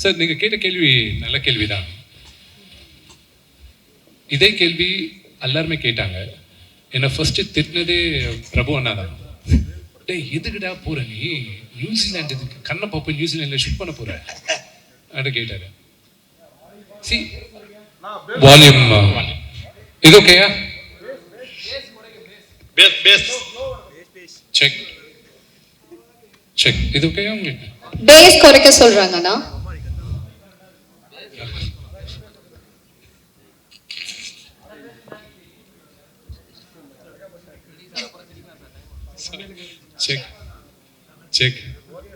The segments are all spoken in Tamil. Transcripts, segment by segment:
சார் நீங்க கேட்ட கேள்வி நல்ல கேள்விதான். இதே கேள்வி எல்லாருமே கேட்டாங்க. என்னை ஃபர்ஸ்ட் திட்டினதே பிரபு அண்ணா தான் டேய் எதுக்குடா போற நீ? இதுக்கு கண்ணை பாப்ப நியூசிலாந்துல ஷூட் பண்ண போற. அப்படின்னு கேட்டாரு. சி வால்யூம் இது ஓகேயா பேஸ் பேஸ் செக் செக் இது ஓகேயா உங்களுக்கு? பேஸ் குறைக்க சொல்றாங்கண்ணா. செக் செக்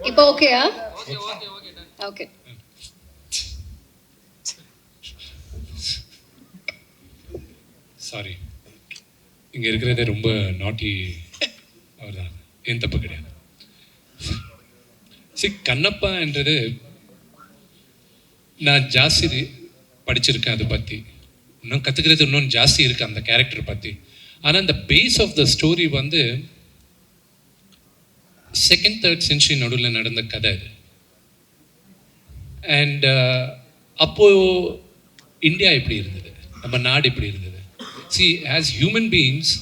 இப்போ ஓகேயா ஓகே சாரி இங்க இருக்கிறதே ரொம்ப நாட்டி அவர்தான். என் தப்பு கிடையாது? சி கண்ணப்பான்றது நான் ஜாஸ்தி படிச்சிருக்கேன் அதை பத்தி. இன்னும் கத்துக்கிறது இன்னும் ஜாஸ்தி இருக்கு அந்த கேரக்டர் பத்தி. ஆனா அந்த பேஸ் ஆஃப் த ஸ்டோரி வந்து செகண்ட் தேர்ட் சென்ச்சுரி நடுவில் நடந்த கதை இது அண்ட் uh, அப்போ இந்தியா எப்படி இருந்தது. நம்ம நாடு எப்படி இருந்தது. சி ஆஸ் ஹியூமன் பீயிங்ஸ்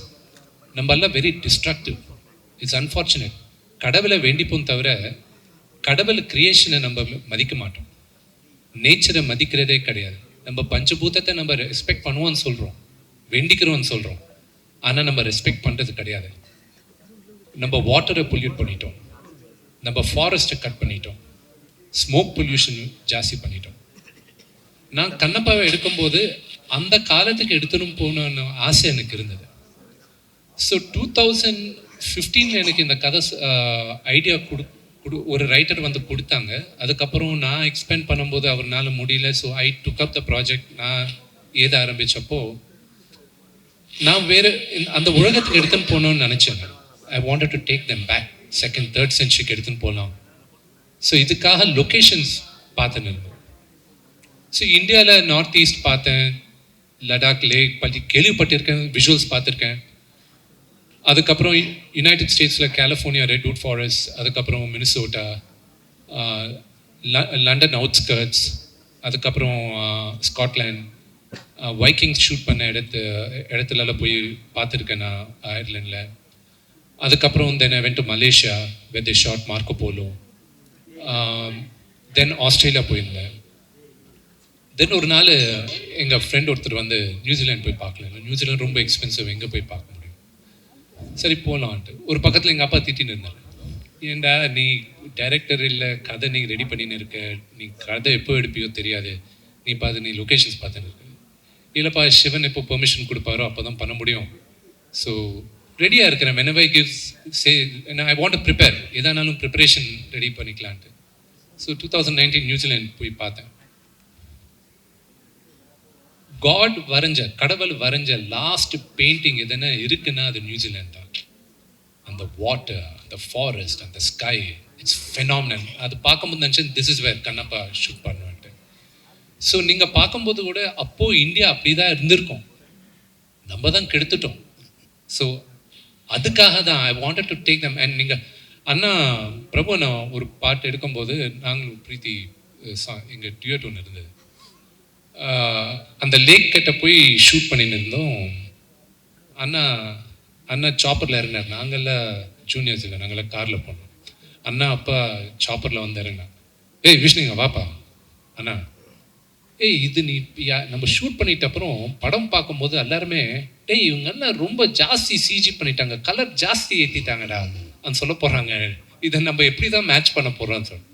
நம்ம எல்லாம் வெரி டிஸ்ட்ரக்டிவ் இட்ஸ் அன்ஃபார்ச்சுனேட் கடவுளை வேண்டிப்போம் தவிர கடவுள் கிரியேஷனை நம்ம மதிக்க மாட்டோம். நேச்சரை மதிக்கிறதே கிடையாது. நம்ம பஞ்சபூதத்தை நம்ம ரெஸ்பெக்ட் பண்ணுவோம்னு சொல்கிறோம் வேண்டிக்கிறோம்னு சொல்கிறோம் ஆனால் நம்ம ரெஸ்பெக்ட் பண்ணுறது கிடையாது. நம்ம வாட்டரை பொல்யூட் பண்ணிட்டோம். நம்ம ஃபாரஸ்ட்டை கட் பண்ணிட்டோம். ஸ்மோக் பொல்யூஷன் ஜாஸ்தி பண்ணிட்டோம். நான் கண்ணப்பாவை எடுக்கும்போது அந்த காலத்துக்கு எடுத்துன்னு போகணும்னு ஆசை எனக்கு இருந்தது. ஸோ டூ தௌசண்ட் ஃபிஃப்டீனில் எனக்கு இந்த கதை ஐடியா கொடு கொடு ஒரு ரைட்டர் வந்து கொடுத்தாங்க. அதுக்கப்புறம் நான் எக்ஸ்பெண்ட் பண்ணும்போது அவர்னால முடியல. So I took up the project நான் ஏத ஆரம்பித்தப்போ நான் வேறு அந்த உலகத்துக்கு எடுத்துன்னு போகணும்னு நினச்சேன் I wanted to take them back second third சென்ச்சுரிக்கு எடுத்துன்னு போகலாம் ஸோ இதுக்காக லொக்கேஷன்ஸ் பார்த்துன்னு இருந்தோம் ஸோ இந்தியாவில் நார்த் ஈஸ்ட் பார்த்தேன் லடாக் லேக் பற்றி கேள்விப்பட்டிருக்கேன் விஷுவல்ஸ் பார்த்துருக்கேன். அதுக்கப்புறம் யுனைடெட் ஸ்டேட்ஸில் கலிஃபோர்னியா ரெட்வுட் ஃபாரஸ்ட் அதுக்கப்புறம் மினிசோட்டா லண்டன் அவுட்ஸ்கர்ட்ஸ் அதுக்கப்புறம் ஸ்காட்லாண்ட் வைக்கிங்ஸ் ஷூட் பண்ண இடத்து இடத்துலலாம் போய் பார்த்துருக்கேன் நான் அயர்லாண்டில் அதுக்கப்புறம் then I went to Malaysia with the short Marco Polo then Australia போயிருந்தேன். தென் ஒரு நாள் எங்கள் ஃப்ரெண்ட் ஒருத்தர் வந்து நியூசிலாண்ட் போய் பார்க்கல. நியூசிலாந்து ரொம்ப எக்ஸ்பென்சிவ் எங்கே போய் பார்க்க முடியும்? சரி போகலான்ட்டு ஒரு பக்கத்தில் எங்கள் அப்பா திட்டின்னு இருந்தார். ஏண்டா நீ டைரக்டர் இல்லை கதை நீ ரெடி பண்ணின்னு இருக்க. நீ கதை எப்போ எடுப்பியோ தெரியாது. நீ பார்த்து நீ லொக்கேஷன்ஸ் பார்த்துன்னு இருக்க. இல்லைப்பா சிவன் எப்போ பெர்மிஷன் கொடுப்பாரோ அப்போ தான் பண்ண முடியும். ஸோ ரெடியாக இருக்கிறேன் whenever gives say I want to prepare எதானாலும் preparation ready பண்ணிக்கலான்ட்டு. So two thousand nineteen New Zealand போய் பார்த்தேன். காட் வரைஞ்ச கடவுள் வரைஞ்ச லாஸ்ட் பெயிண்டிங் எதனா இருக்குன்னா அது நியூசிலாந்து தான். அந்த வாட்டர் அந்த ஃபாரஸ்ட் அந்த ஸ்கை இட்ஸ் ஃபெனாமினல் அது பார்க்கும்போது நினச்சேன் this is where Kannappa shoot பண்ணுவேன்ட்டு. So நீங்கள் பார்க்கும்போது கூட அப்போது இந்தியா அப்படி தான் இருந்திருக்கும். நம்ம தான் கெடுத்துட்டோம். ஸோ அதுக்காக தான் I wanted to take them and நீங்கள் அண்ணா பிரபு நான் ஒரு பாட்டு எடுக்கும்போது நாங்களும் பிரீத்தி எங்கள் டியூட் ஒன்று இருந்தது. அந்த லேக் கிட்ட போய் ஷூட் பண்ணின்னு இருந்தோம். அண்ணா அண்ணா சாப்பரில் இறங்கினார். நாங்கள்லாம் ஜூனியர்ஸ் இல்லை. நாங்கள்லாம் காரில் போனோம். அண்ணா அப்பா சாப்பரில் வந்து இறங்கினா ஏய் விஷ்ணுங்க வாப்பா. அண்ணா ஏய் இது நீ யா நம்ம ஷூட் பண்ணிட்ட அப்புறம் படம் பார்க்கும்போது எல்லாருமே டேய் இவங்க என்ன ரொம்ப ஜாஸ்தி சிஜி பண்ணிட்டாங்க. கலர் ஜாஸ்தி ஏற்றிட்டாங்கடா అని சொல்ல போகிறாங்க இதை நம்ம எப்படி தான் மேட்ச் பண்ண போகிறோம்னு சொல்லி.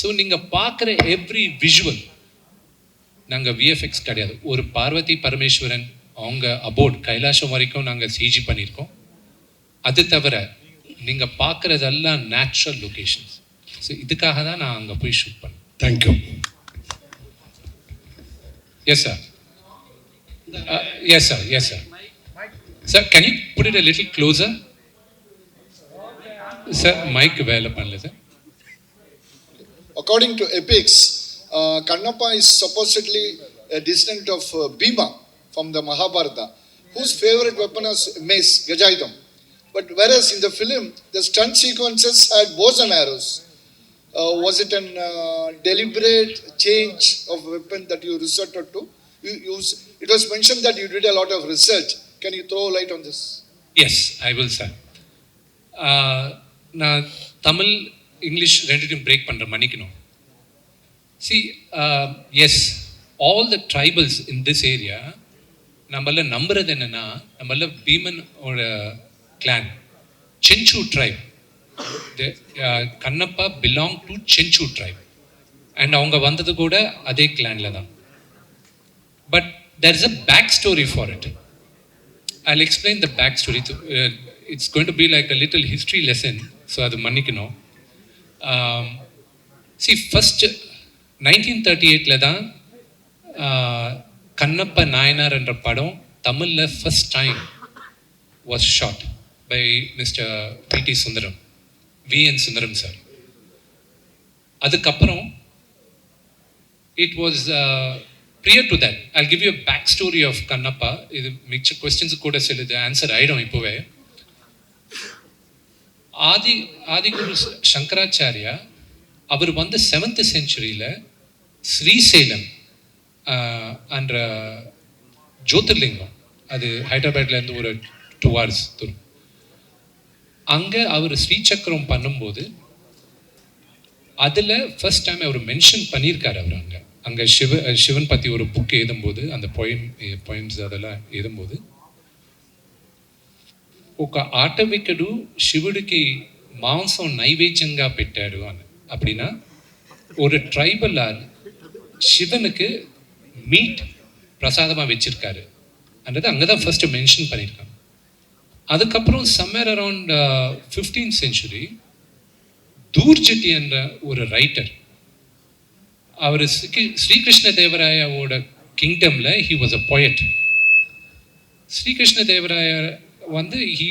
ஸோ நீங்கள் பார்க்குற எவ்ரி விஷுவல் நாங்கள் விஎஃப்எக்ஸ் கிடையாது. ஒரு பார்வதி பரமேஸ்வரன் அவங்க அபோர்ட் கைலாசம் வரைக்கும் நாங்கள் சிஜி பண்ணியிருக்கோம். அது தவிர நீங்கள் பார்க்குறதெல்லாம் நேச்சுரல் லொகேஷன்ஸ் ஸோ இதுக்காக தான் நான் அங்கே போய் ஷூட் பண்ணேன். Thank you Yes, sir. Uh, yes, sir. Yes, sir. Sir, can you put it a little closer? Sir, mic available, sir. According to epics, uh, Kannappa is supposedly a descendant of uh, Bhima from the Mahabharata, whose favorite weapon was mace, Gajayadam. But whereas in the film, the stunt sequences had bows and arrows. Uh, was it an uh, deliberate change of weapon that you resorted to? You, you, it was mentioned that you did a lot of research. Can you throw light on this? Yes I will sir Uh, நான் தமிழ் இங்கிலீஷ் ரெண்டுத்தையும் பிரேக் பண்ணுற மன்னிக்கணும் see yes all the tribals in this area நம்மள நம்புறது என்னன்னா நம்மள பீமனோட clan Chenchu tribe Kannappa belong to Chenchu tribe and அவங்க வந்தது கூட அதே கிளான்ல தான். But there is a back story for it I explain the backstory. It's, uh, it's going to be like a little history lesson, so அது மன்னிக்கணும். சி ஃபஸ்ட்டு நைன்டீன் தேர்ட்டி எயிட்டில் தான் uh, கண்ணப்ப நாயனார் என்ற படம் தமிழில் first time was shot by mister P T Sundaram V N Sundaram sir அதுக்கப்புறம் it was prior to that I give you back story of Kannappa இது மிச்ச கொஸ்டின்ஸ் கூட சிலது. ஆன்சர் ஆயிடும் இப்போவே. ஆதி ஆதிகுரு சங்கராச்சாரியா அவர் வந்து செவன்த் செஞ்சுரியில் ஸ்ரீசைலம் அன்ற uh, ஜோதிர்லிங்கம். அது ஹைதராபாத்ல இருந்து ஒரு டூ ஹவர்ஸ் தூரம். அங்கே அவர் ஸ்ரீசக்கரம் பண்ணும்போது அதில் ஃபர்ஸ்ட் டைம் அவர் மென்ஷன் பண்ணியிருக்காரு அவர் அங்கே அங்கே சிவ சிவன் பற்றி ஒரு புக் எழுதும்போது அந்த பொயம் பொயம்ஸ் அதெல்லாம் எழுதும்போது ఒక ఆటవికుడు శివుడికి మాంసం నైవేద్యంగా పెట్టాడు అని அப்படின்னா ஒரு ட்ரைபல் ஆள் சிவனுக்கு மீட் பிரசாதமாக வச்சிருக்காரு அன்றது அங்கே தான் ஃபர்ஸ்ட் மென்ஷன் பண்ணியிருக்காங்க அதுக்கப்புறம் somewhere around fifteen century Dhurjati என்ற ஒரு ரைட்டர் அவர் ஸ்ரீகிருஷ்ண தேவராயாவோட கிங்டமில் he was a poet Srikrishna Devaraya வந்து ஹி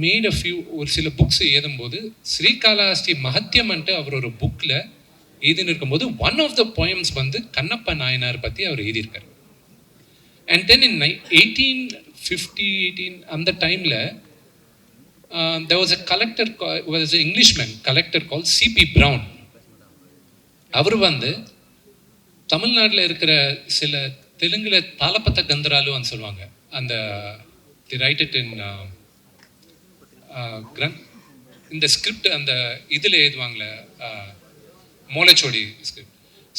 மேட் அ ஃபியூ ஒரு சில புக்ஸ் எழுதும்போது ஸ்ரீகாளஹஸ்தி மகத்தியம்ன்ட்டு அவர் ஒரு புக்கில் எழுதின்னு இருக்கும்போது ஒன் ஆஃப் த போயம்ஸ் வந்து கண்ணப்ப நாயனார் பற்றி அவர் எழுதியிருக்கார். அண்ட் தென் இன் நை எயிட்டீன் ஃபிஃப்டி எயிட்டீன் அந்த டைமில் Uh, there was a collector ca- was an Englishman collector called CP Brown அவர் வந்து தமிழ்நாட்டில் இருக்கிற சில தெலுங்கில் தாலப்பத்த கந்தராலுன்னு சொல்லுவாங்க. அந்த தி ரைட் இட் இன் இந்த ஸ்கிரிப்ட் அந்த இதில் எழுதுவாங்களே uh, மோலச்சோடி ஸ்கிரிப்ட்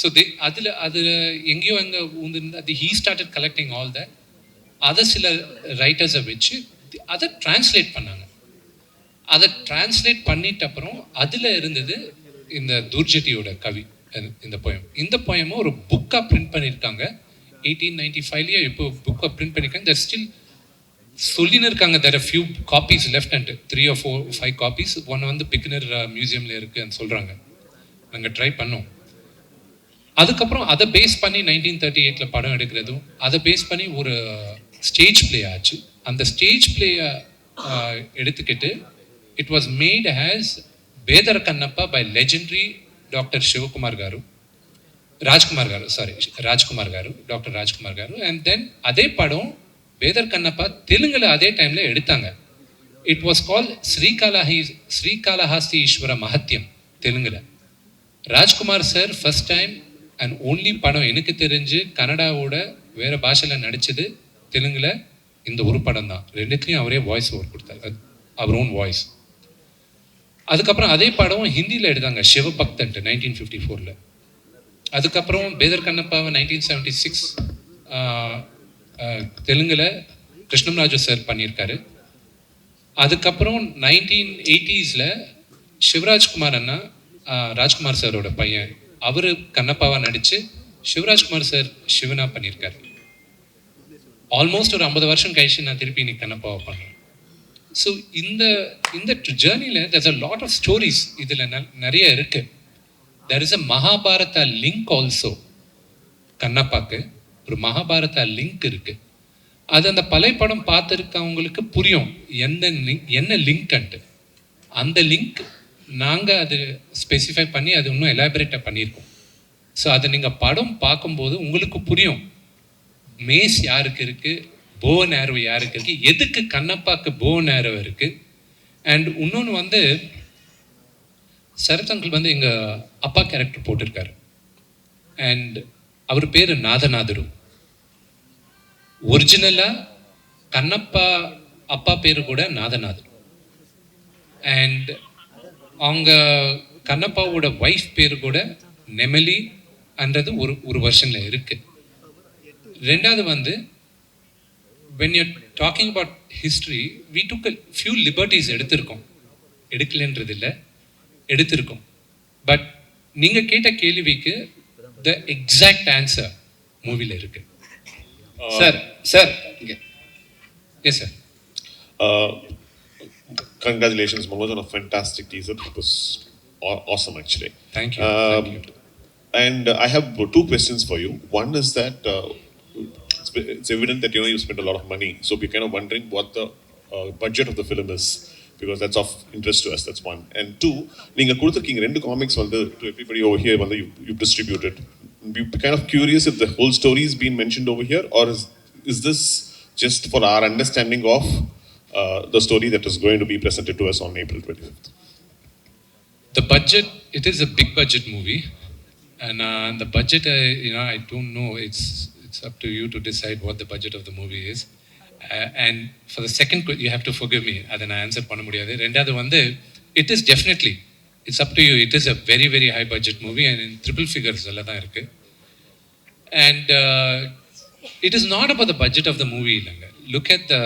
ஸோ தி அதில் அதில் எங்கேயோ எங்கே உந்து அது he started collecting all the அதை சில ரைட்டர்ஸை வச்சு அதை டிரான்ஸ்லேட் பண்ணாங்க. அதை டிரான்ஸ்லேட் பண்ணிட்ட அப்புறம் அதில் இருந்தது இந்த துர்ஜட்டியோட கவி இந்த போயம் இந்த போயமும் ஒரு புக்காக பிரிண்ட் பண்ணியிருக்காங்க எயிட்டீன் நைன்டி ஃபைவ்லேயே இப்போ புக்கை பிரிண்ட் பண்ணியிருக்காங்க தர் ஸ்டில் சொல்லின்னு இருக்காங்க. There few copies left and three or four five copies ஒன்று வந்து பிக்னர் மியூசியமில் uh, இருக்குன்னு சொல்கிறாங்க நாங்கள் ட்ரை பண்ணோம். அதுக்கப்புறம் அதை பேஸ் பண்ணி நைன்டீன் தேர்ட்டி எயிட்டில் படம் எடுக்கிறதும் அதை பேஸ் பண்ணி ஒரு ஸ்டேஜ் ப்ளே ஆச்சு. அந்த ஸ்டேஜ் பிளேயை uh, எடுத்துக்கிட்டு it was made as Bedara Kannappa by legendary doctor Sivakumar garu Rajkumar Kumar గారు సారీ రాజ్ గారు டாக்டர் ராஜ்குமார் గారు அண்ட் தென் அதே படம் பேதர் கண்ணப்பா தெலுங்கில் அதே டைமில் எடுத்தாங்க இட் வாஸ் கால் ஸ்ரீகாலஹி ஸ்ரீகாலஹாஸ்தி ஈஸ்வர மகத்தியம் தெலுங்கில் Rajkumar sir first time and only படம் எனக்கு தெரிஞ்சு கனடாவோட வேறு பாஷையில் நடித்தது தெலுங்கில் இந்த ஒரு படம் தான் ரெண்டுத்துலேயும் அவரே வாய்ஸ் ஓவர் கொடுத்தாரு. அவர் ஓன் வாய்ஸ் அதுக்கப்புறம் அதே படம் ஹிந்தியில் எடுத்தாங்க சிவபக்தன்ட்டு நைன்டீன் ஃபிஃப்டி ஃபோரில் அதுக்கப்புறம் பேதர் கண்ணப்பாவை நைன்டீன் செவன்ட்டி சிக்ஸ் தெலுங்கில் கிருஷ்ணம் ராஜு சார் பண்ணியிருக்காரு. அதுக்கப்புறம் நைன்டீன் எயிட்டிஸில் சிவராஜ்குமார் அண்ணா ராஜ்குமார் சாரோட பையன். அவர் கண்ணப்பாவாக நடித்து சிவராஜ்குமார் சார் சிவனா பண்ணியிருக்காரு. ஆல்மோஸ்ட் ஒரு ஐம்பது வருஷம் கழிச்சு நான் திருப்பி இன்னைக்கு கண்ணப்பாவை பண்ணுறேன் ஸோ இந்த இந்த ஜேர்னியில் there's a lot of stories இதில் நிறைய இருக்கு. There is a Mahabharata link also கண்ணப்பாக்கு ஒரு மகாபாரதா லிங்க் இருக்கு. அது அந்த பழைய படம் பார்த்துருக்கவங்களுக்கு புரியும். எந்த link- என்ன லிங்க்ன்ட்டு அந்த லிங்க் நாங்கள் அது ஸ்பெசிஃபை பண்ணி அது இன்னும் எலாபரேட்டாக பண்ணியிருக்கோம். ஸோ அதை நீங்கள் படம் பார்க்கும்போது உங்களுக்கு புரியும். மேஸ் யாருக்கு இருக்குது போன் நேரோ யாருக்கு இருக்குது எதுக்கு கண்ணப்பாக்கு போன் நேரோ இருக்குது அண்ட் இன்னொன்று வந்து சரத் அங்கிள் வந்து எங்கள் அப்பா கேரக்டர் போட்டிருக்காரு. அண்ட் அவர் பேர் நாதநாதரு ஒரிஜினலாக கண்ணப்பா அப்பா பேர் கூட நாதநாதர். அண்ட் அவங்க கண்ணப்பாவோட ஒய்ஃப் பேர் கூட நெமலி அன்றது ஒரு ஒரு வருஷனில் இருக்குது ரெண்டாவது வந்து When you talking about history we took few liberties எடுத்திருக்கோம் எடுக்கலன்றது இல்லை எடுத்திருக்கோம் பட் நீங்கள் கேட்ட கேள்விக்கு த எக்ஸாக்ட் ஆன்சர் மூவியில் இருக்கு சார் சார் இங்கே yes sir Uh, congratulations, Manoj, on a fantastic teaser. It was aw- awesome, actually. Thank you. Um, Thank you. And I have two questions for you. One is that uh, it's, it's evident that you know you spent a lot of money, so we're kind of wondering what the uh, budget of the film is because that's of interest to us. That's one. And two, நீங்க கொடுத்திருக்கீங்க ரெண்டு காமிக்ஸ் வந்து to everybody over here வந்து you you distributed. We're kind of curious if the whole story is being mentioned over here, or is is this just for our understanding of uh, the story that is going to be presented to us on April 25th? the budget it is a big budget movie and uh, the budget uh, you know i don't know it's it's up to you to decide what the budget of the movie is uh, and for the second you have to forgive me அதை நான் ஆன்சர் பண்ண முடியாது ரெண்டாவது வந்து it is definitely it's up to you it is a very very high budget movie and in triple எல்லாம் தான் இருக்கு and uh, it is not about budget budget of the இல்லைங்க look at the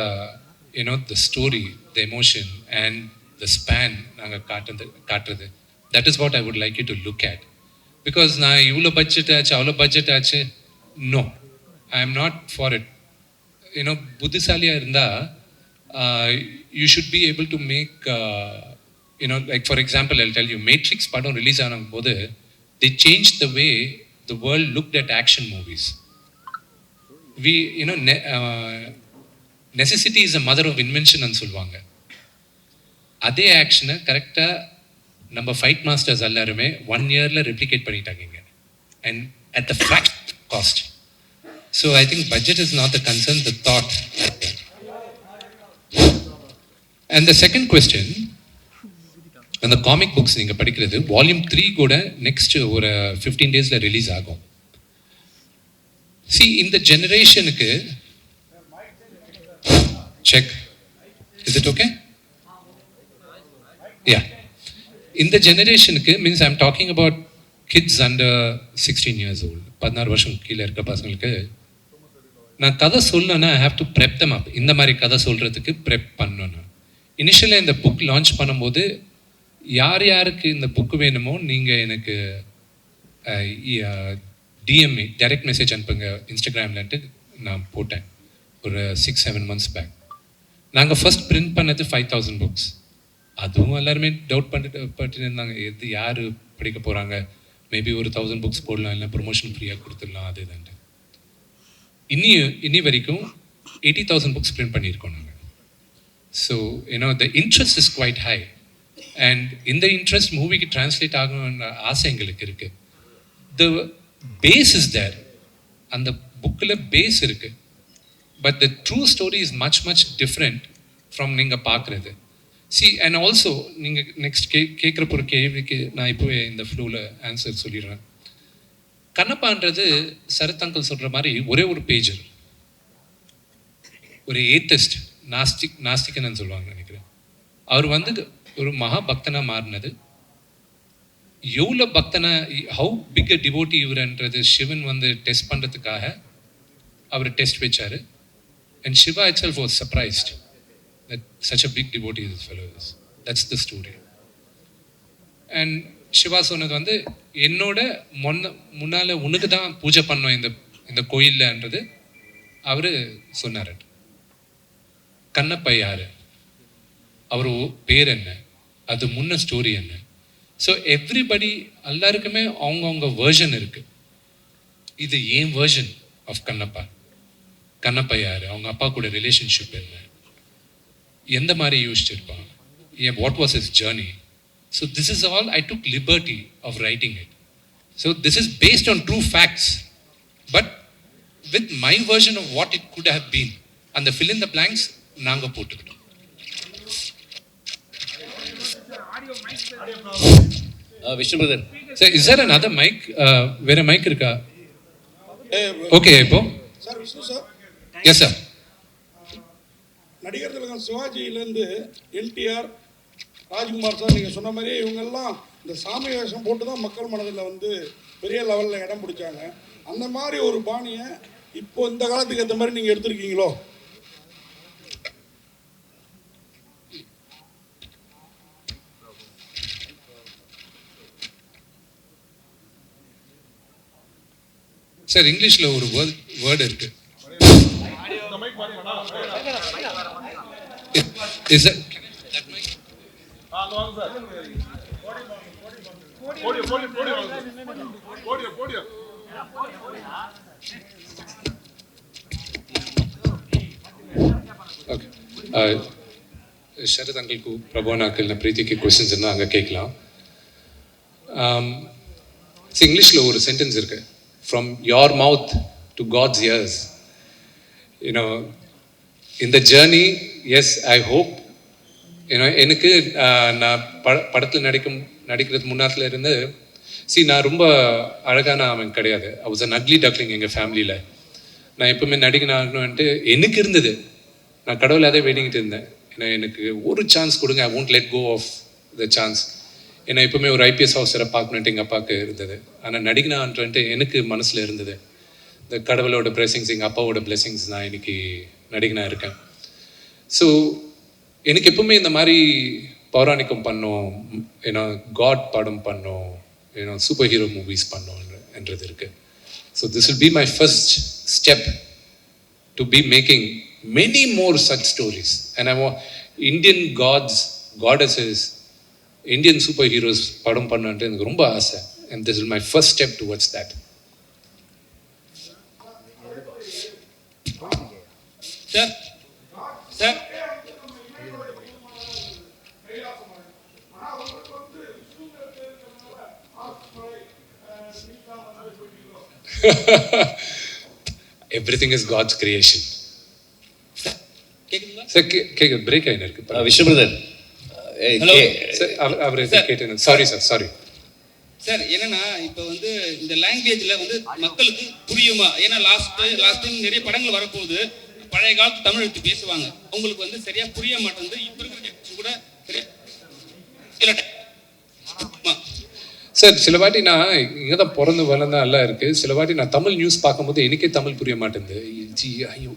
you know the the the emotion and the நாங்கள் காட்டுறது காட்டுறது that is what i would like you to look at because நான் இவ்வளோ பட்ஜெட் ஆச்சு அவ்வளோ பட்ஜெட் ஆச்சு no I am not for it you know புத்திசாலியாக இருந்தால் you should be able to make you know like for example I tell you Matrix படம் ரிலீஸ் ஆகும் போது the change the way the world look at action movies we you know necessity is a mother of invention சொல்லுவாங்க அதே ஆக்ஷனை கரெக்டாக நம்ம ஃபைட் மாஸ்டர்ஸ் எல்லாருமே ஒன் இயரில் ரெப்ளிகேட் பண்ணிட்டாங்க and at the fact cost So I think budget is not the concern the thought and the second question அந்த காமிக் புக்ஸ் நீங்கள் படிக்கிறது வால்யூம் த்ரீ கூட நெக்ஸ்ட் ஒரு ஃபிஃப்டீன் டேஸில் ரிலீஸ் ஆகும். சி இந்த ஜெனரேஷனுக்கு check is it okay yeah இந்த ஜெனரேஷனுக்கு means I'm talking about kids under sixteen years old பதினாறு வருஷம் கீழே இருக்க பசங்களுக்கு நான் கதை சொல்லணும்னா I have to prep them up இந்த மாதிரி கதை சொல்கிறதுக்கு ப்ரெப் பண்ணணும். இனிஷியலாக இந்த புக் லான்ச் பண்ணும்போது யார் யாருக்கு இந்த புக் வேணுமோ நீங்கள் எனக்கு டிஎம்ஏ டைரக்ட் மெசேஜ் அனுப்புங்க இன்ஸ்டாகிராம்லன்ட்டு நான் போட்டேன். ஒரு சிக்ஸ் செவன் மந்த்ஸ் பேக் நாங்கள் ஃபஸ்ட் பிரிண்ட் பண்ணது ஃபைவ் தௌசண்ட் புக்ஸ் அதுவும் எல்லாருமே டவுட் பண்ணிட்டு பண்ணிட்டு இருந்தாங்க. எது யார் படிக்க போகிறாங்க மேபி ஒரு தௌசண்ட் புக்ஸ் போடலாம் இல்லை ப்ரொமோஷன் ஃப்ரீயாக கொடுத்துடலாம் அது இதுன்ட்டு இன்னி இனி வரைக்கும் எயிட்டி தௌசண்ட் புக்ஸ் பிரிண்ட் பண்ணியிருக்கோம் நாங்கள் ஸோ ஏன்னா the interest is quite high and இந்த இன்ட்ரெஸ்ட் மூவிக்கு டிரான்ஸ்லேட் ஆகணும்னு ஆசை எங்களுக்கு இருக்குது த பேஸ் இஸ் தேர் அந்த புக்கில் பேஸ் இருக்குது but the true story is much much different from நீங்கள் பார்க்குறது. சி அண்ட் ஆல்சோ நீங்கள் நெக்ஸ்ட் கே கேட்குற ஒரு கேள்விக்கு நான் இப்போவே இந்த ஃப்ளூவில் ஆன்சர் சொல்லிடுறேன். கண்ணப்பான்றது சரத் சொல்கிற மாதிரி ஒரே ஒரு பேஜர் ஒரு ஏத்தஸ்ட் நாஸ்டிக் நாஸ்டிக்கன்னு சொல்லுவாங்க நினைக்கிறேன். அவர் வந்து ஒரு மகாபக்தனாக மாறினது. எவ்வளோ பக்தனை ஹவு பிக் அ டிவோட்டி இவர்ன்றது சிவன் வந்து டெஸ்ட் பண்ணுறதுக்காக அவர் டெஸ்ட் வச்சார். And Shiva itself was surprised that such a big devotee is fellows that's the story and Shiva சொன்னது வந்து என்னோட முன்ன முன்னால் உனக்கு தான் பூஜை பண்ணோம் இந்த இந்த கோயில்லன்றது அவர் சொன்னார். கண்ணப்பா யார் அவர் பேர் என்ன? அது முன்ன ஸ்டோரி என்ன? ஸோ எவ்ரிபடி எல்லாருக்குமே அவங்கவுங்க வேர்ஷன் இருக்கு. இது ஏன் வேர்ஷன் ஆஃப் கண்ணப்பா? கண்ணப்பா யார் அவங்க அப்பா கூட ரிலேஷன்ஷிப் என்ன? எந்த மாதிரி யோசிச்சிருப்பான் ஏன் what was his journey so this is all I took liberty of writing it so this is based on true facts but with my version of what it could have been அந்த ஃபில் இன் த பிளாங்க்ஸ் நாங்கள் போட்டுக்கிட்டோம். Vishnu brother sir is there another mic வேற மைக் இருக்கா? ஓகே இப்போ. Sir Vishnu sir yes sir Nadigar Thilagam சிவாஜியிலேருந்து NTR Rajkumar sir நீங்கள் சொன்ன மாதிரி இவங்கெல்லாம் இந்த சாமி வேஷம் போட்டு தான் மக்கள் மனதில் வந்து பெரிய லெவலில் இடம் பிடிச்சாங்க. அந்த மாதிரி ஒரு பாணியை இப்போ இந்த காலத்துக்கு ஏற்ற மாதிரி நீங்கள் எடுத்திருக்கீங்களோ? சார் இங்கிலீஷ்ல ஒரு வேர்ட் இருக்கு. இஸ் ಓಕೆ ಶರತ್ ಅಂಕಲ್ಗೂ ಪ್ರಭುವನ್ ಅಂಕಲ್ನ ಪ್ರೀತಿಗೆ ಕ್ವಶನ್ಸ್ இருந்தால் அங்கே கேட்கலாம் ஸோ இங்கிலீஷில் ஒரு சென்டென்ஸ் இருக்கு from your mouth to God's ears you know இந்த ஜேர்னி எஸ் ஐ ஹோப் ஏன்னா எனக்கு நான் பட படத்தில் நடிக்கும் நடிக்கிறது முன்னாத்துல இருந்து சி நான் ரொம்ப அழகான அவன் கிடையாது. I was an ugly duckling எங்கள் ஃபேமிலியில் நான் எப்பவுமே நடிக்கணும் ஆகணும்ன்ட்டு எனக்கு இருந்தது. நான் கடவுள் அதே வேண்டிக்கிட்டு இருந்தேன். ஏன்னா எனக்கு ஒரு சான்ஸ் கொடுங்க I won't let go of the chance ஏன்னா எப்பவுமே ஒரு ஐபிஎஸ் ஆஃபீஸரை பார்க்கணுன்ட்டு எங்கள் அப்பாவுக்கு இருந்தது. ஆனால் நடிக்கணான்ட்டு எனக்கு மனசில் இருந்தது. இந்த கடவுளோட பிளெஸிங்ஸ் எங்கள் அப்பாவோட பிளெஸிங்ஸ் நான் இன்னைக்கு நடிகனாக இருக்கேன். ஸோ எனக்கு எப்பவுமே இந்த மாதிரி பௌராணிக்கம் பண்ணோம் ஏன்னா காட் படம் பண்ணோம் ஏன்னா சூப்பர் ஹீரோ மூவிஸ் பண்ணோம் என்றது இருக்கு. So this will be my first step to be making many more such stories and I Indian gods goddesses Indian super heroes படம் பண்ணுன்ட்டு எனக்கு ரொம்ப ஆசை. And this will my first step towards that sir sir everything is God's creation sir கேட்க பிரேக் ஆகினு இருக்கு. Hello. சார் அவர். கேட்டேன் சாரி சார் சாரி சார் என்னன்னா இப்போ வந்து இந்த லாங்குவேஜ்ல வந்து மக்களுக்கு புரியுமா? ஏன்னா லாஸ்ட் லாஸ்ட் டைம் நிறைய படங்கள் வரப்போகுது. பழைய காலத்து தமிழ் எடுத்து பேசுவாங்க. உங்களுக்கு வந்து சரியா புரிய மாட்டேங்குது. இப்போ இருக்கிற கூட சரியா. சார் சில வாட்டி நான் இங்கே தான் பிறந்து வளர்ந்தா எல்லாம் இருக்குது சில வாட்டி நான் தமிழ் நியூஸ் பார்க்கும்போது எனக்கே தமிழ் புரிய மாட்டேங்குது. ஜி ஐயோ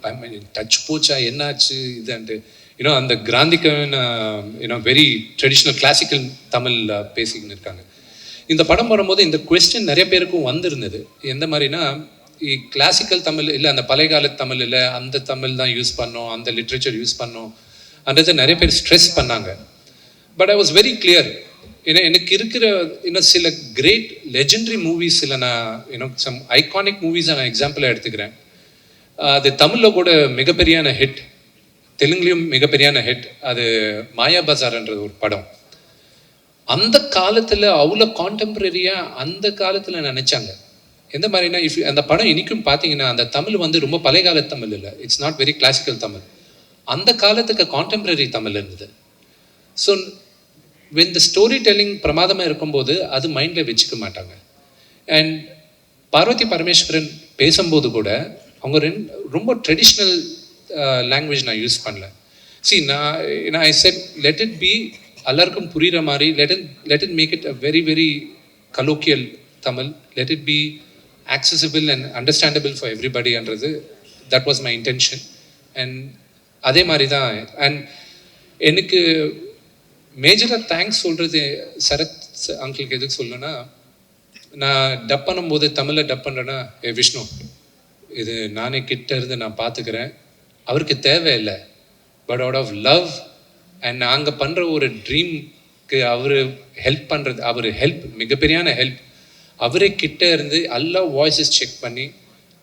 டச் போச்சா என்னாச்சு இதுன்ட்டு. யூனோ அந்த கிராந்திக்கன் you know very traditional classical Tamil பேசிக்கின்னு இருக்காங்க. இந்த படம் வரும்போது இந்த கொஸ்டின் நிறைய பேருக்கும் வந்திருந்தது. எந்த மாதிரினா கிளாசிக்கல் தமிழ் இல்லை அந்த பழைய கால தமிழ் இல்லை அந்த தமிழ் தான் யூஸ் பண்ணோம் அந்த லிட்ரேச்சர் யூஸ் பண்ணோம். அன்றதை நிறைய பேர் ஸ்ட்ரெஸ் பண்ணாங்க. But I was very clear ஏன்னா எனக்கு இருக்கிற இன்னும் சில கிரேட் லெஜெண்டரி மூவிஸ் இல்லை நான் இன்னும் சம் ஐகானிக் மூவிஸை நான் எக்ஸாம்பிளாக எடுத்துக்கிறேன். அது தமிழில் கூட மிகப்பெரியான ஹிட் தெலுங்குலேயும் மிகப்பெரியான ஹிட் அது மாயா பஜார்ன்றது ஒரு படம். அந்த காலத்தில் அவ்வளோ கான்டெம்பரரியாக அந்த காலத்தில் நினச்சாங்க. எந்த மாதிரினா இஃப் அந்த படம் இன்றைக்கும் பார்த்தீங்கன்னா அந்த தமிழ் வந்து ரொம்ப பழைய கால தமிழ் இல்லை. It's not very classical Tamil. அந்த காலத்துக்கு கான்டெம்பரரி தமிழ் இருந்தது. So when the story telling பிரமாதமாக இருக்கும்போது அது மைண்டில் வச்சுக்க மாட்டாங்க. அண்ட் பார்வதி பரமேஸ்வரன் பேசும்போது கூட அவங்க ரெண்டு ரொம்ப ட்ரெடிஷ்னல் லாங்குவேஜ் நான் யூஸ் பண்ணல. சி நான் நான் I said let it be எல்லாருக்கும் புரிகிற மாதிரி let it let it make it a very very colloquial Tamil let it be accessible and understandable for எவ்ரிபடின்றது that was my intention and அதே மாதிரி தான் அண்ட் எனக்கு மேஜராக தேங்க்ஸ் சொல்கிறது சரத் அங்கிளுக்கு எதுக்கு சொல்லணும்னா நான் டப் பண்ணும்போது தமிழில் டப் பண்ணுறேன்னா ஏ விஷ்ணு இது நானே கிட்ட இருந்து நான் பார்த்துக்கிறேன் அவருக்கு தேவையில்லை. But out of love and நாங்கள் பண்ணுற ஒரு ட்ரீம்க்கு அவர் ஹெல்ப் பண்ணுறது அவர் ஹெல்ப் மிகப்பெரியான ஹெல்ப் அவரே கிட்ட இருந்து எல்லா வாய்ஸஸ் செக் பண்ணி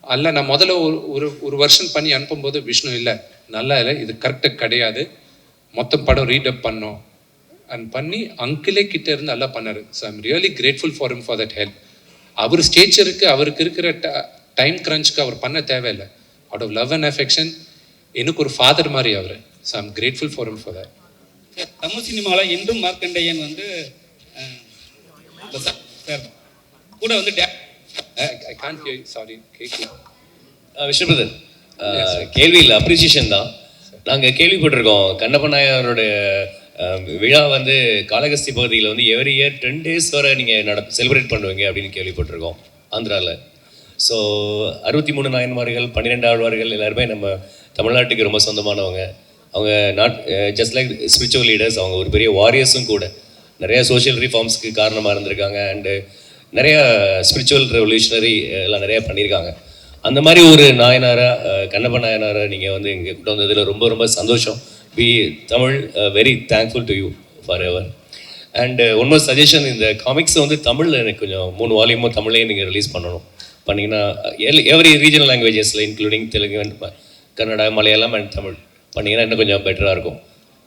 அல்ல நான் முதல்ல ஒரு ஒரு ஒரு வருஷன் பண்ணி அனுப்பும்போது விஷ்ணு இல்லை நல்லா இல்லை இது கரெக்டாக கிடையாது. மொத்தம் படம் ரீடப் பண்ணோம். அண்ட் பண்ணி அங்கிளே கிட்ட இருந்து நல்லா பண்ணாரு. So I'm really grateful for him for that help அவர் ஸ்டேச்சருக்கு அவருக்கு இருக்கிற டைம் கிரன்ச்சுக்கு அவர் பண்ண தேவையில்லை. Out of love and affection எனக்கு ஒரு ஃபாதர் மாதிரி அவர். So I'm grateful for him for that Tamil சினிமாவில் என்றும் மார்க்கண்டையன் வந்து கூட வந்து டே- ஐ ஹியர் சாரி கேட்கல கேள்வி இல்லை அப்ரிசியேஷன் தான். நாங்கள் கேள்விப்பட்டிருக்கோம். கண்ணப்ப நாயரோடைய அஹ், விழா வந்து காளகஸ்தி பகுதியில் வந்து எவ்ரி இயர் டென் டேஸ் வரை நீங்கள் நட செலிப்ரேட் பண்ணுவீங்க அப்படின்னு கேள்விப்பட்டிருக்கோம் ஆந்திராவில் ஸோ அறுபத்தி மூணு நாயன்மார்கள் பன்னிரெண்டு ஆழ்வார்கள் எல்லாருமே நம்ம தமிழ்நாட்டுக்கு ரொம்ப சொந்தமானவங்க. அவங்க not just like spiritual leaders அவங்க ஒரு பெரிய வாரியர்ஸும் கூட. நிறைய சோஷியல் ரிஃபார்ம்ஸ்க்கு காரணமாக இருந்திருக்காங்க அண்டு நிறையா ஸ்பிரிச்சுவல் ரெவல்யூஷனரி எல்லாம் நிறையா பண்ணியிருக்காங்க. அந்த மாதிரி ஒரு நாயனாராக கண்ணப்ப நாயனாரா நீங்கள் வந்து இங்கே கொண்டு வந்ததில் ரொம்ப ரொம்ப சந்தோஷம். B Tamil very thankful to you for ever and one more suggestion இந்த காமிக்ஸை வந்து தமிழில் எனக்கு கொஞ்சம் மூணு வால்யூமும் தமிழ்லேயே நீங்கள் ரிலீஸ் பண்ணணும். பண்ணிங்கன்னா every regional லாங்குவேஜஸில் including Telugu and Kannada Malayalam and Tamil பண்ணிங்கன்னா இன்னும் கொஞ்சம் பெட்டராக இருக்கும்.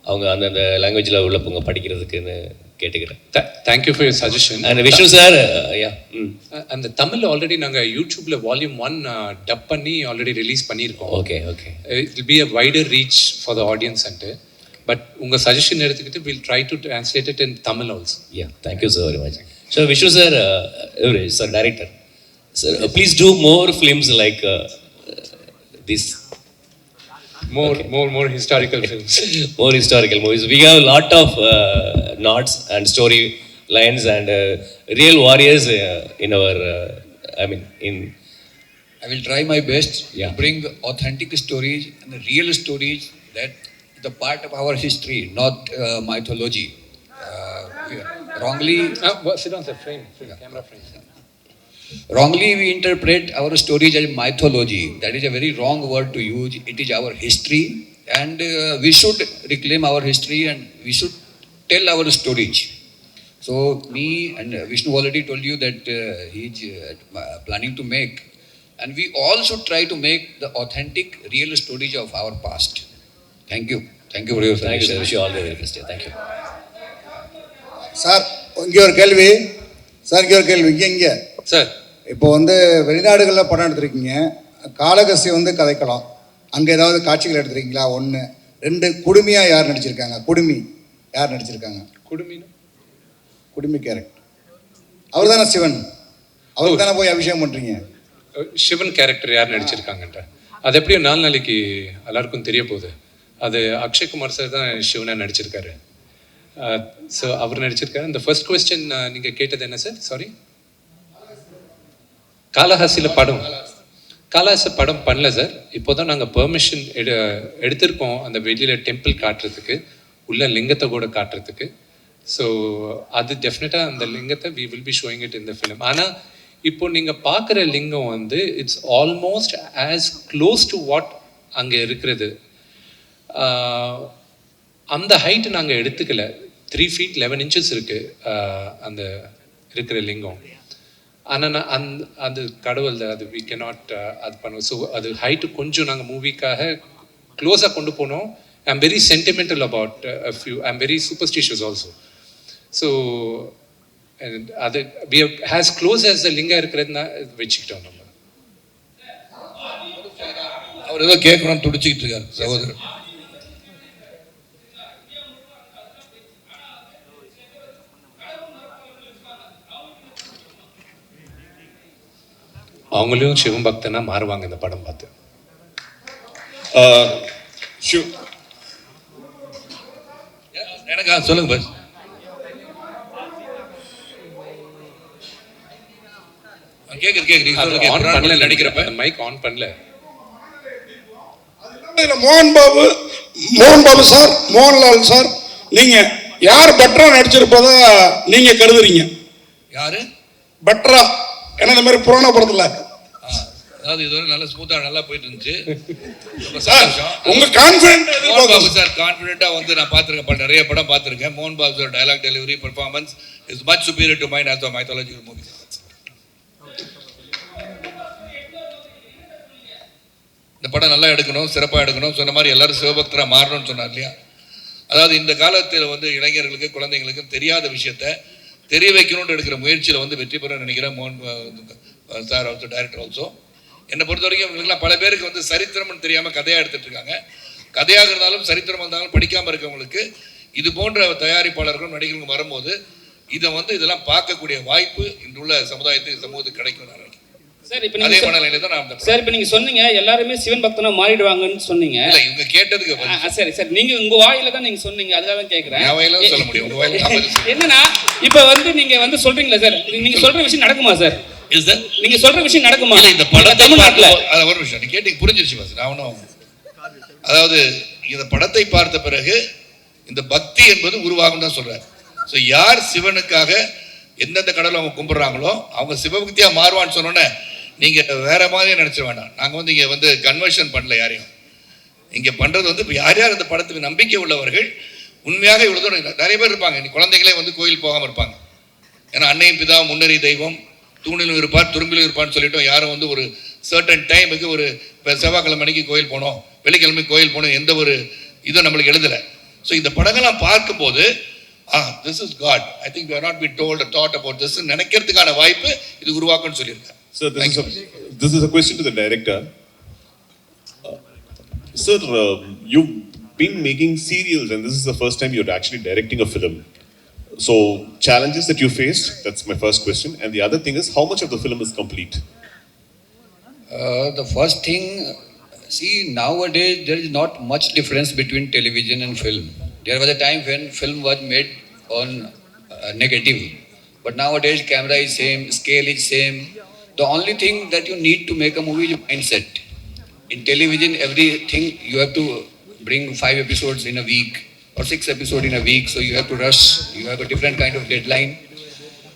அவங்க அந்தந்த லாங்குவேஜில் உள்ளவங்க படிக்கிறதுக்குன்னு கேட்டுக்கிறேன். Thank you for your suggestion and Vishnu sir yeah ம். அந்த தமிழ் ஆல்ரெடி நாங்கள் யூடியூப்ல வால்யூம் ஒன் டப் பண்ணி ஆல்ரெடி ரிலீஸ் பண்ணியிருக்கோம். Okay okay it be a wider reach for the audience and but உங்க சஜஷன் எடுத்துக்கிட்டு will try to translate it in Tamil also Yeah, thank you so very much. So Vishnu sir, uh, uh, sir director, sir, uh, please do more films like this, more more more historical films more historical movies. We have a lot of uh, knots and story lines and uh, real warriors uh, in our, uh, I mean, in I will try my best Yeah. to bring authentic stories and real stories that the part of our history, not uh, mythology. Uh, wrongly, uh, well, sit on the frame, frame camera frame Wrongly, we interpret our stories as mythology. That is a very wrong word to use. It is our history, and uh, we should reclaim our history and we should tell our stories. So, me and Vishnu already told you that uh, he is uh, planning to make, and we all should try to make the authentic, real stories of our past. Thank you. Thank you for your Thank you. Wish you all the very best. Thank you. Sir, your Kelvi. Sir, your Kelvi. Sir. இப்போ வந்து வெளிநாடுகளில் படம் எடுத்திருக்கீங்க. காளகஸ்தி வந்து கதைக்கலாம் அங்கே ஏதாவது காட்சிகள் எடுத்திருக்கீங்களா? ஒன்று ரெண்டு குடுமியாக யார் நடிச்சிருக்காங்க? குடுமி. யார் நடிச்சிருக்காங்க? குடுமினா? குடுமி கேரக்டர் அவர் தானே சிவன்? அவருக்கு தானே போய் அபிஷேகம் பண்ணுறீங்க சிவன் கேரக்டர் யார் நடிச்சிருக்காங்கன்ற. அது எப்படியோ நாலு நாளைக்கு எல்லாருக்கும் தெரிய போகுது. அது அக்ஷய்குமார் சார் தான் சிவனா நடிச்சிருக்காரு. ஸோ அவர் நடிச்சிருக்காரு. இந்த ஃபர்ஸ்ட் கொஸ்டின் நீங்கள் கேட்டது என்ன சார் சாரி காலஹாசியில் படம். காலஹாசி படம் பண்ணல சார் இப்போ தான் நாங்கள் பெர்மிஷன் எடு எடுத்திருக்கோம் அந்த வெளியில் டெம்பிள் காட்டுறதுக்கு உள்ள லிங்கத்தை கூட காட்டுறதுக்கு. ஸோ அது டெஃபினட்டாக அந்த லிங்கத்தை we will be showing it இந்த ஃபிலிம் ஆனால் இப்போ நீங்கள் பார்க்குற லிங்கம் வந்து it's almost as close to what அங்கே இருக்கிறது. அந்த ஹைட் நாங்கள் எடுத்துக்கல. த்ரீ ஃபீட் லெவன் இன்ச்சஸ் இருக்குது அந்த இருக்கிற லிங்கம். ஆனால் நான் அந்த அது கடவுள் தான், அது வி கெனாட் uh, அது பண்ணுவோம். ஸோ அது ஹைட்டு கொஞ்சம் நாங்கள் மூவிக்காக க்ளோஸாக கொண்டு போனோம். I am very sentimental about few I am very superstitious also so அது we has close as the lingam இருக்கிறதுனா வச்சுக்கிட்டோம் நம்ம. அவர் ஏதோ கேட்கணும்னு துடிச்சிக்கிட்டு இருக்காரு சகோதரர். அவங்களையும் சிவன் பக்தனா மாறுவாங்க இந்த படம் பார்த்து. Shiv, எனக்கா சொல்லுங்க பஸ் கேக்குது கேக்குது. ஆன் பண்ணல நடிக்கிறப்ப. மைக் ஆன் பண்ணல. மோகன் பாபு மோகன் பாபு சார் மோகன்லால் சார் நீங்க யார் பெட்டரா நடிச்சிருப்பதா நீங்க கருதுறீங்க? யாரு? பெட்டரா ஏன்னா இந்த மாதிரி புராண படத்துல. அதாவது இதுவரை நல்லா ஸ்மூத்தா நல்லா போயிட்டு இருந்துச்சு சார். உங்க கான்பிடன்ட் சார் கான்ஃபிடென்ட்டா வந்து நான் பார்த்துருக்கேன். நிறைய படம் பார்த்துருக்கேன். மோகன் Babu sir dialogue delivery performance is much superior to mind as mythological movies இந்த படம் நல்லா எடுக்கணும் சிறப்பாக எடுக்கணும். சொன்ன மாதிரி எல்லாரும் சிவபக்தராக மாறணும்னு சொன்னார் இல்லையா? அதாவது இந்த காலத்தில் வந்து இளைஞர்களுக்கு குழந்தைங்களுக்கு தெரியாத விஷயத்த தெரிய வைக்கணும்னு எடுக்கிற முயற்சியில் வந்து வெற்றி பெற நினைக்கிறேன் மோகன் சார் ஆல்சோ டைரக்டர் ஆல்சோ என்னை பொறுத்த வரைக்கும் இவங்களுக்குலாம் பல பேருக்கு வந்து சரித்திரம்னு தெரியாமல் கதையாக எடுத்துட்டு இருக்காங்க. கதையாக இருந்தாலும் சரித்திரம் இருந்தாலும் படிக்காமல் இருக்கவங்களுக்கு இது போன்ற தயாரிப்பாளர்களும் நடிகர்களும் வரும்போது இதை வந்து இதெல்லாம் பார்க்கக்கூடிய வாய்ப்பு இன்றுள்ள சமுதாயத்துக்கு சமூகத்துக்கு கிடைக்கும் நான் சார் இப்போ அதே நீங்க சொ- மனநிலை தான் நான் சார் இப்போ நீங்க சொன்னீங்க எல்லாருமே சிவன் பக்தனா மாறிடுவாங்கன்னு சொன்னீங்க. இல்ல இவங்க கேட்டதுக்கு சரி சரி. நீங்க உங்க வாயில தான் நீங்க சொன்னீங்க அதுக்காக தான் கேக்குறேன். வாயில சொல்ல முடியும். உங்க வாயில. என்னன்னா இப்ப வந்து நீங்க வந்து சொல்றீங்களா சார் நீங்க சொல்ற விஷயம் நடக்குமா சார் Is that- நீங்க சொல்ற விஷயம் நடக்குமா? இல்ல, இந்த படத்தை தமிழ்நாட்டுல. அது ஒரு விஷயம் நீ கேட்டீங்க புரிஞ்சிருச்சு பாஸ் நான் ஒன்றும் அதாவது இந்த படத்தை பார்த்த பிறகு இந்த பக்தி என்பது உருவாகும் தான் சொல்றாரு ஸோ யார் சிவனுக்காக எந்தெந்த கடவுளை அவங்க கும்பிடுறாங்களோ அவங்க சிவபக்தியா மாறுவான்னு சொன்னோன்னே நீங்கள் வேற மாதிரியே நினைச்சிட வேண்டாம். நாங்கள் வந்து இங்கே வந்து கன்வர்ஷன் பண்ணல யாரையும். இங்கே பண்ணுறது வந்து இப்போ யார் யார் இந்த படத்துக்கு நம்பிக்கை உள்ளவர்கள் உண்மையாக இவ்வளோ தூரம் நிறைய பேர் இருப்பாங்க. இன்னைக்கு குழந்தைகளே வந்து கோயில் போகாமல் இருப்பாங்க. ஏன்னா அன்னையும் பிதா முன்னறி தெய்வம் தூணிலும் இருப்பார் துரும்பிலும் இருப்பான்னு சொல்லிட்டோம் யாரும் வந்து ஒரு சர்டன் டைமுக்கு ஒரு இப்போ செவ்வாய்க்கிழமை அன்னைக்கு கோயில் போனோம் வெள்ளிக்கிழமை கோயில் போனோம் எந்த ஒரு இதுவும் நம்மளுக்கு எழுதலை. ஸோ இந்த படங்கள்லாம் பார்க்கும்போது ஆ this is God I think we not be told thought about this நினைக்கிறதுக்கான வாய்ப்பு இது உருவாக்குன்னு சொல்லியிருக்கேன் Sir, this is, a, this is a question to the director. Uh, sir, um, you've been making serials, and this is the first time you're actually directing a film. So, challenges that you faced, that's my first question. And the other thing is, how much of the film is complete? Uh, the first thing, see, nowadays there is not much difference between television and film. There was a time when film was made on uh, negative, but nowadays camera is same, scale is same. The only thing that you need to make a movie is mindset. In television, everything you have to bring five episodes in a week or six episodes in a week, so you have to rush. You have a different kind of deadline.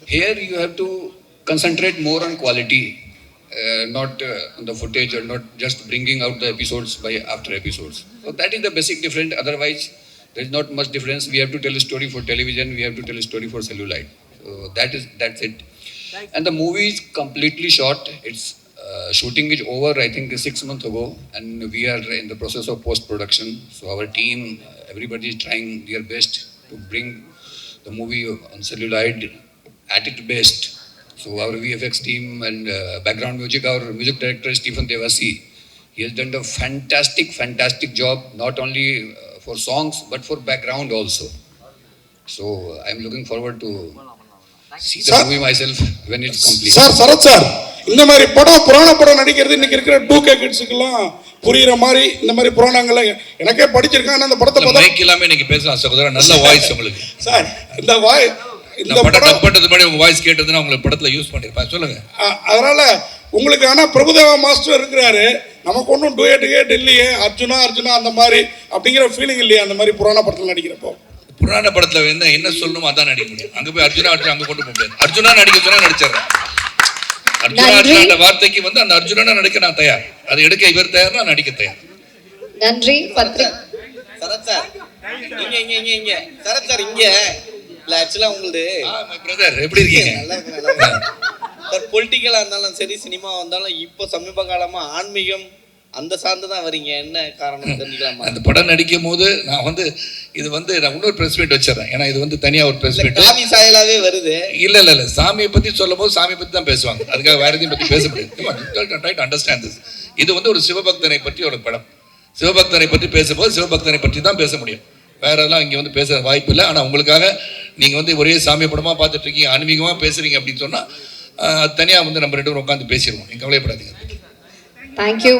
Here you have to concentrate more on quality, uh, not uh, on the footage or not just bringing out the episodes by after episodes. So that is the basic difference. Otherwise, there is not much difference. We have to tell a story for television. We have to tell a story for cellulite. So that is that's it. And the movie is completely shot. Its uh, shooting is over. I think six months ago, and we are in the process of post production. So our team, uh, everybody is trying their best to bring the movie on celluloid at its best. So our VFX team and uh, background music, our music director is Stephen Devasi, he has done a fantastic, fantastic job, not only uh, for songs but for background also. So I'm looking forward to see the Sir- movie myself when it's complete. Sir Sarath sir இந்த மாதிரி படம் புராண படம் நடிக்கிறது இன்னைக்கு இருக்கிற டூ கே கிட்ஸுக்கெல்லாம் புரியுற மாதிரி இந்த மாதிரி புராணங்களை எனக்கே படிச்சிருக்கேன். ஆனா அந்த படத்தை பார்த்தா மைக் இல்லாம பேசலாம் சகோதரன் நல்ல வாய்ஸ் உங்களுக்கு. சார் இந்த வாய் இந்த படம் டப் பண்றது உங்க வாய்ஸ் கேட்டதுன்னா உங்களுக்கு படத்துல யூஸ் பண்ணிருப்பேன். சொல்லுங்க. அ- அதனால உங்களுக்கு ஆனா பிரபுதேவா மாஸ்டர் இருக்கிறாரு. நமக்கு ஒன்றும் டூயட் கேட் இல்லையே. அர்ஜுனா அர்ஜுனா அந்த மாதிரி அப்படிங்கிற ஃபீலிங் இல்லையா அந்த மாதிரி புராண படத்தில் நடிக்கிறப்போ. புராண படத்துல என்ன என்ன சொல்லணுமோ அதான் நடிக்க முடியும். அங்க போய் அர்ஜுனா அர்ஜுனா அங்க கொண்டு போக முடியாது. அர்ஜுனா நடிக்க சொன்னா நடிச்சிடறேன். அர்ஜுனா. அர்ஜுனா வார்த்தைக்கு வந்து அந்த அர்ஜுனா நடிக்க நான் தயார். அதை எடுக்க இவர் தயார் நான் நடிக்க தயார். நன்றி. பத்ரி சரத் சார் இங்க இங்க இங்க இங்க. சரத் சார் இங்க. இல்ல ஆக்சுவலா உங்களுது. பிரதர் எப்படி இருக்கீங்க? நல்லா இருக்கு நல்லா இருக்கு சார் பொலிட்டிக்கலா இருந்தாலும் சரி சினிமா வந்தாலும் இப்போ சமீப காலமா ஆன்மீகம் அந்த சார்ந்து தான் வரீங்க. என்ன காரணம் தெரிஞ்சுக்கலாமா? அந்த படம் நடிக்கும் போது நான் வந்து இது வந்து நான் இன்னொரு பிரஸ் மீட் வச்சிடறேன். ஏன்னா இது வந்து தனியா ஒரு பிரஸ் மீட் காவி சாயலாவே வருது. இல்ல இல்ல இல்ல. சாமியை பத்தி சொல்லும் போது சாமியை பத்தி தான் பேசுவாங்க. அதுக்காக வேற எதையும் பத்தி பேச முடியாது. ரைட் அண்டர்ஸ்டாண்ட் திஸ் இது வந்து ஒரு சிவபக்தனை பற்றி ஒரு படம். சிவபக்தனை பற்றி பேசும்போது சிவபக்தனை பற்றி தான் பேச முடியும். வேற எல்லாம் இங்க வந்து பேச வாய்ப்பு இல்லை. ஆனா உங்களுக்காக நீங்க வந்து ஒரே சாமி படமா பார்த்துட்டு இருக்கீங்க ஆன்மீகமா பேசுறீங்க அப்படின்னு சொன்னா ஆஹ், அது தனியா வந்து நம்ம ரெண்டு பேரும் உட்காந்து பேசிடுவோம் நீங்க கவலைப்படாதீங்க. தேங்க்யூ